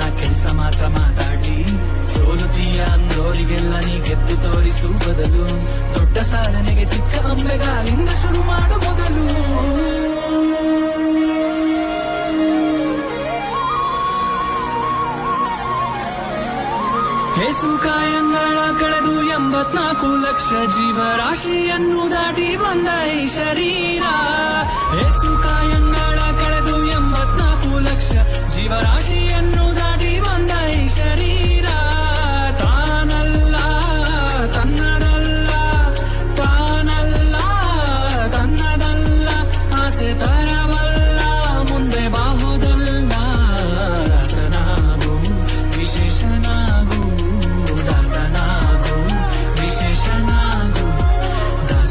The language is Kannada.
ಕೆಲಸ ಮಾತ್ರ ಮಾತಾಡಿ. ಸೋಲುತ್ತೀಯ ಅಂದೋರಿಗೆಲ್ಲ ನೀ ಗೆದ್ದು ತೋರಿಸು ಬದಲು. ದೊಡ್ಡ ಸಾಧನೆಗೆ ಚಿಕ್ಕ ಅಂಬೆಗಾಲಿಂದ ಶುರು ಮಾಡು ಮೊದಲು. ಹೆಸು ಕಾಯಂಗಳ ಕಳೆದು ಎಂಬತ್ನಾಲ್ಕು ಲಕ್ಷ ಜೀವರಾಶಿಯನ್ನು ದಾಟಿ ಬಂದ ಈ ಶರೀರ.